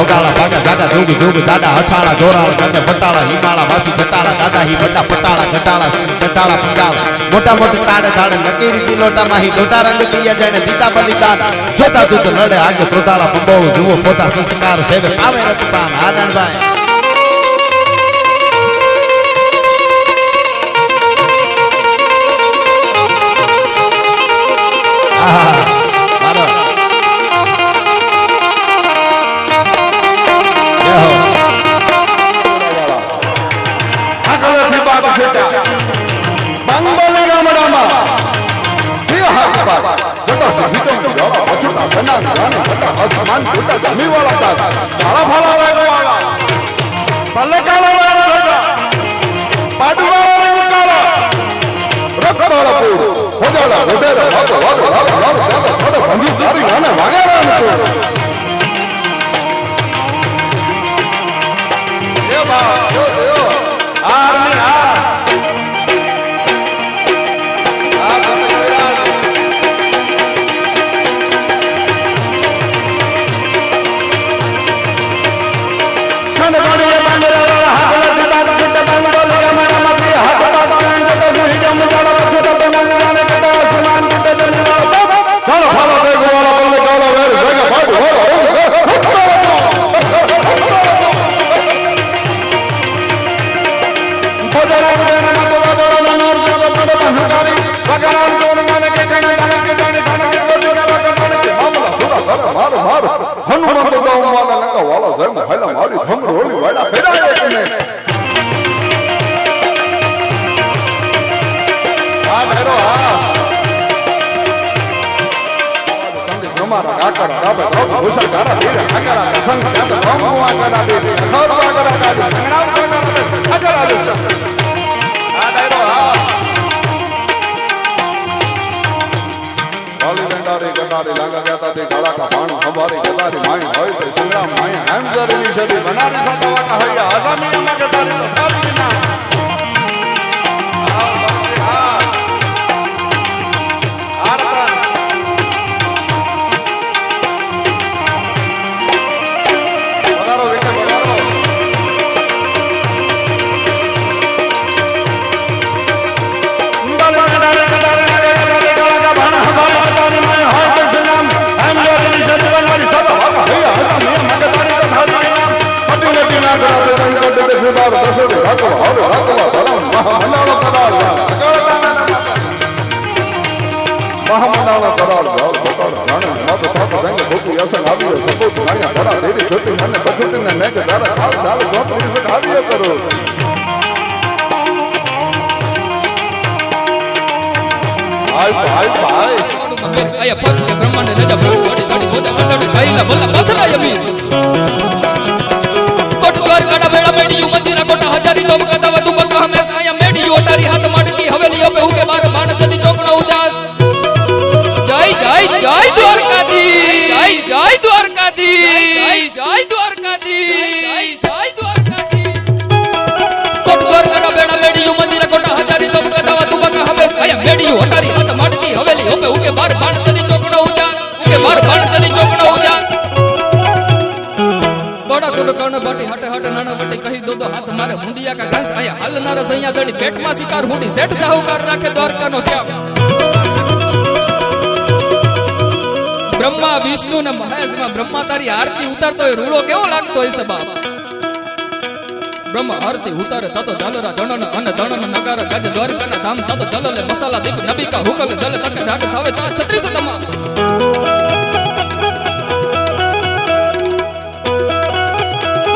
નમે ભાગા દાદા જોગ જોગ દાદા હછાળા જોરાળા દાદા પટાળા હિમાળા વાસી ચટાળા દાદા હી બટા પટાળા ઘટાળા ઘટાળા પંગાળા. મોટા મોટા તાડે તાડે લકીરી દિલોટા માહી ડોટા રંગ તિયા જાણે દીતા બલિદાન. જોતા દૂત લડે આગે પ્રોતાળા પંબોળું જુઓ પોતા સંસ્કાર સેવે આવે રતપાન આનંદભાઈ આહા, અસમાન ખોટા ફાળા વાળા વાળા એ બા જો જો આ આ તમારા કાકરા રાબે રાબ ભૂષણ સંગ્રામ કા માય હોય તે સંગ્રામ બનારી સાતા વાકા હૈયા આઝામી અમા ગટારી તો મહામંડાળો કરાર જાળ પોતાળ જાણે મત સાત રંગ ભૂકી અસર આવ્યો સપોત ગાયા ધરા દેરી જોતી મને બચુટીને મેઘ ધારા ખાલ બેડા મેડિયું મંજીરા હવેલી ઓપે ઉકે ચોપડો ઉજા કે બાણ દદી ચોકડા ઉજાસ બડા કુડ કણ બાટી, હટે હટે નાણા વટી કહી દો તો હાથ મારે મુંડિયા કા ઘાસ આયા. હાલનારા સૈયા દડી, પેટમાં શિકાર હુંડી, શેઠ સાહુકાર રાખે દ્વારકાનો શ્યામ. બ્રહ્મા, વિષ્ણુ ને મહેશમાં બ્રહ્મા તારી આરતી ઉતારતો હોય, રૂડો કેવો લાગતો હોય છે બ્રહ્મા આરતી ઉતારે તતો જલરા જણન અન ધણન નગારા ગજ દ્વારકાના ધામ તતો જલલે મસાલા દીપ નબીકા હુકલ જલ તકે ઢાક થાવે તા છત્રીસ તમા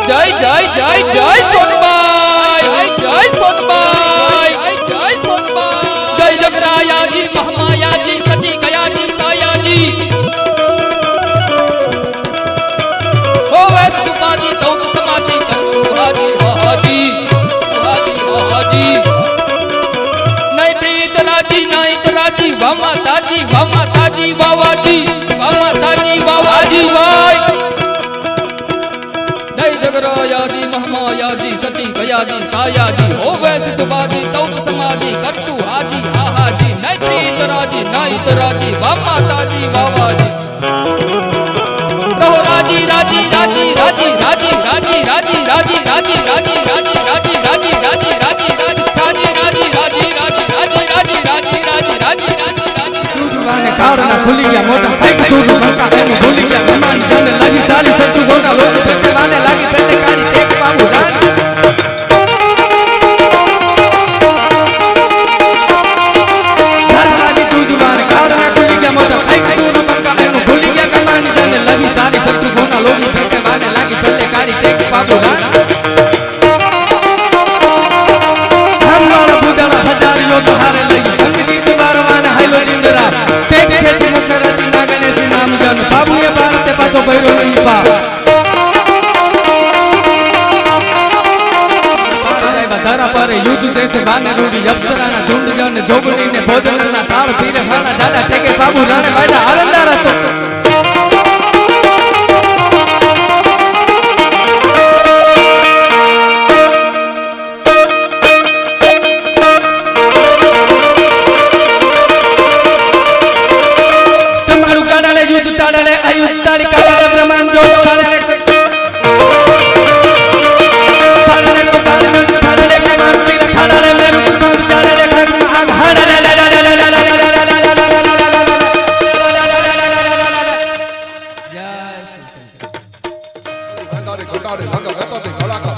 જય જય જય જય સોનબાઈ, જય રાજી વામા તાજી વામા તાજી વાવાજી વામા તાજી વાવાજી વાય જય જગરાયાજી, મહમાયાજી સચી ગયાજી સાયાજી. ભૂલી ગયા. બાબુ નાને Lagari, Lagari, Lagari, Lagari,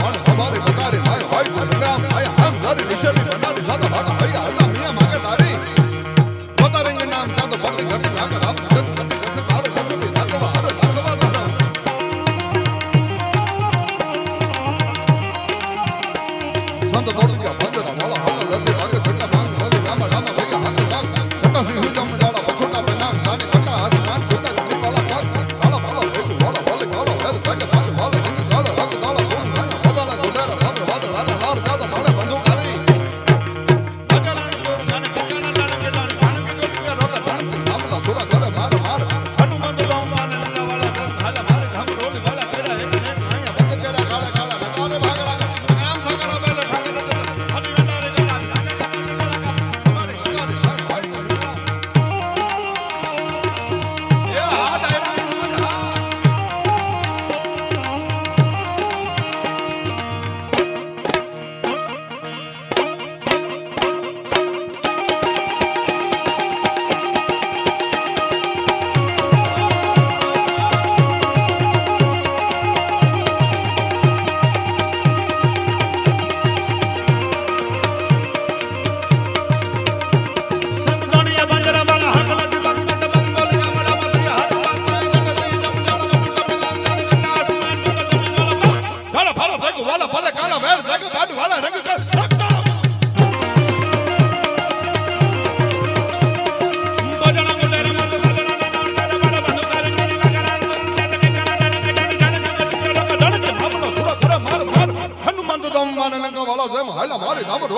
hacemos en la mano y damos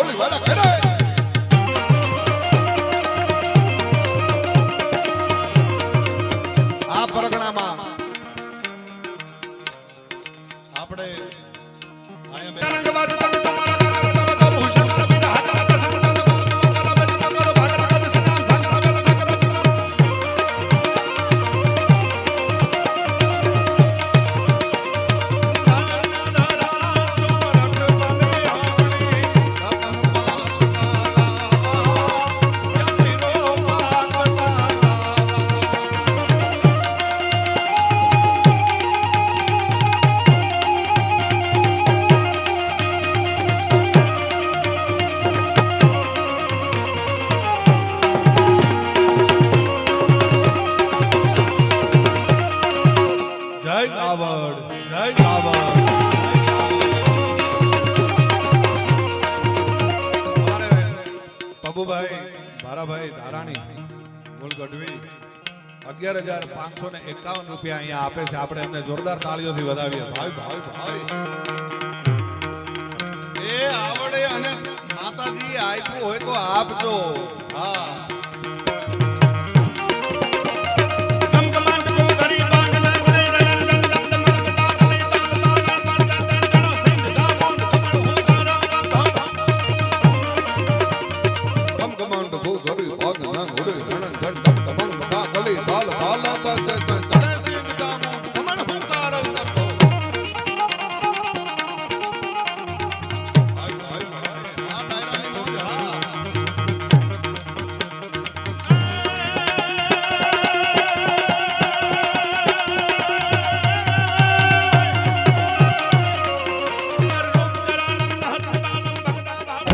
કાવડ જય કાવડ પબુભાઈ ભારાભાઈ ધારાણી બોલ ગઢવી, અગિયાર હજાર પાંચસો ને એકાવન રૂપિયા અહીંયા આપે છે. આપણે એમને જોરદાર તાળીઓથી વધાવીએ. ભાઈ ભાઈ ભાઈ. એ આવડે અને માતાજી આપ્યું હોય તો આપજો. હા.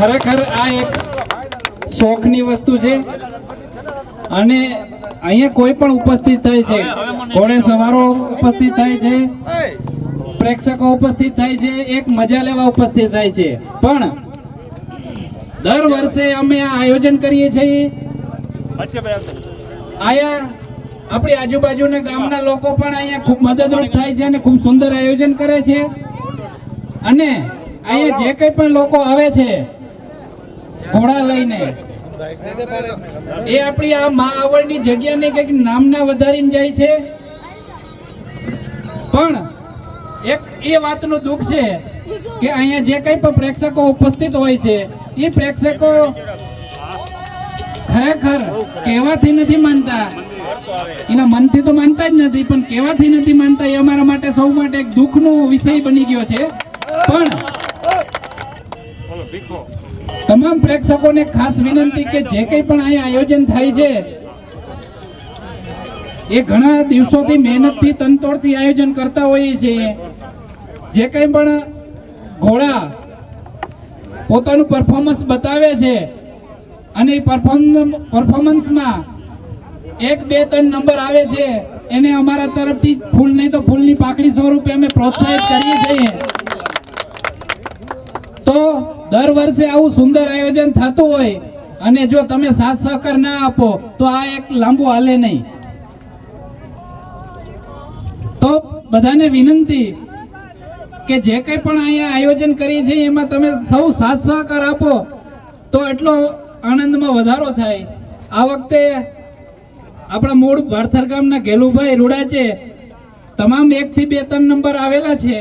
ખરેખર આ એક શોખની વસ્તુ છે. અને અહીંયા કોઈ પણ ઉપસ્થિત થાય છે. ઘોડે સવારો ઉપસ્થિત થાય છે. પ્રેક્ષકો ઉપસ્થિત થાય છે. એક મજા લેવા ઉપસ્થિત થાય છે. પણ દર વર્ષે અમે આ આયોજન કરીએ છીએ. આયા આપણી આજુબાજુના ગામના લોકો પણ અહીંયા ખૂબ મદદરૂપ થાય છે અને ખૂબ સુંદર આયોજન કરે છે. અને અહીંયા જે કંઈ પણ લોકો આવે છે ઘોડા લઈને. એ આપણી આ મા આવડની જગ્યાને કંઈક નામના વધારીને જાય છે. પણ એક એ વાતનું દુઃખ છે કે અહીંયા જે કંઈ પણ પ્રેક્ષકો ઉપસ્થિત હોય છે, એ પ્રેક્ષકો ખરેખર કહેવાથી નથી માનતા. એના મનથી તો માનતા જ નથી, પણ કહેવાથી નથી માનતા, એ અમારા માટે સૌ માટે એક દુઃખનો વિષય બની ગયો છે. પણ તમામ પ્રેક્ષકોને ખાસ વિનંતી કે જે કંઈ પણ અહીંયા આયોજન થાય છે, એ ઘણા દિવસોથી મહેનતથી, તનતોડથી આયોજન કરતા હોઈએ છીએ. જે કંઈ પણ ઘોડા પોતાનું પરફોર્મન્સ બતાવે છે અને એ પરફોર્મ પરફોર્મન્સમાં એક, બે, ત્રણ નંબર આવે છે, એને અમારા તરફથી ફૂલ, નહીં તો ફૂલની પાકડી સ્વરૂપે અમે પ્રોત્સાહિત કરીએ છીએ. દર વર્ષે આવું સુંદર આયોજન થતું હોય અને જો તમે સાથ સહકાર ના આપો, તો આ એક લાંબુ હાલે નહીં. તો બધાને વિનંતી કે જે કંઈ પણ અહીંયા આયોજન કરીએ છીએ એમાં તમે સૌ સાથ સહકાર આપો, તો એટલો આનંદમાં વધારો થાય. આ વખતે આપણા મૂળ ભારથર ગામના ગેલુભાઈ રૂડા છે, તમામ એકથી બે ત્રણ નંબર આવેલા છે.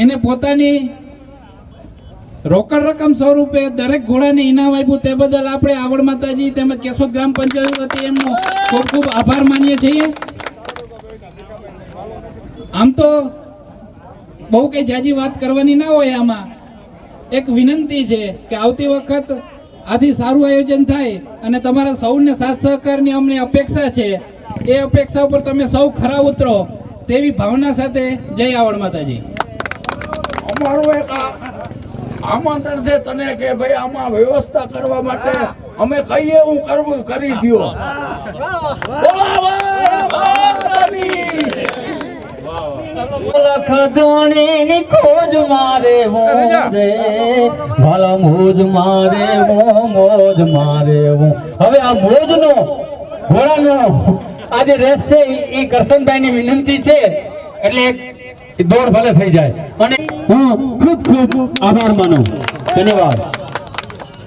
એને પોતાની રોકડ રકમ સ્વરૂપે દરેક ઘોડાને ઇનામ આપ્યું. તે બદલ આપણે આવડ માતાજી તેમજ કેશોદ ગ્રામ પંચાયત વતી એમનો ખૂબ ખૂબ આભાર માનીએ છીએ. આમ તો બહુ કઈ જાજી વાત કરવાની ના હોય આમાં. એક વિનંતી છે કે આવતી વખત આથી સારું આયોજન થાય અને તમારા સૌને સાથ સહકારની અમને અપેક્ષા છે. એ અપેક્ષા ઉપર તમે સૌ ખરા ઉતરો તેવી ભાવના સાથે જય આવડ માતાજી. અમારું એક આમંત્રણ છે તને કે ભાઈ આમાં વ્યવસ્થા કરવા માટે અમે કહીએ હું કરવું કરી ખોજ મારે ભલા મોજ મારે મોજ મારે હું. હવે આ મોજનો ઘોડાનો આજે રેસ છે એ કરશનભાઈની વિનંતી છે. એટલે દોડ ભલે થઈ જાય. અને હું ખૂબ ખૂબ આભાર માનું. ધન્યવાદ.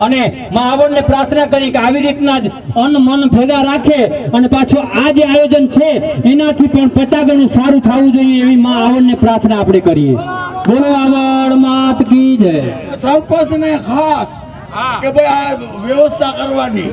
અને મા આવડને પ્રાર્થના કરી કે આવી રીતના જ અન્ન મન ભેગા રાખે અને પાછું આ જે આયોજન છે એનાથી પણ પચાગણું સારું થવું જોઈએ એવી મા આવડને પ્રાર્થના આપણે કરીએ. બોલો આવડ માત કી જય. સરપંચ ને ખાસ કે ભાઈ આ વ્યવસ્થા કરવાની.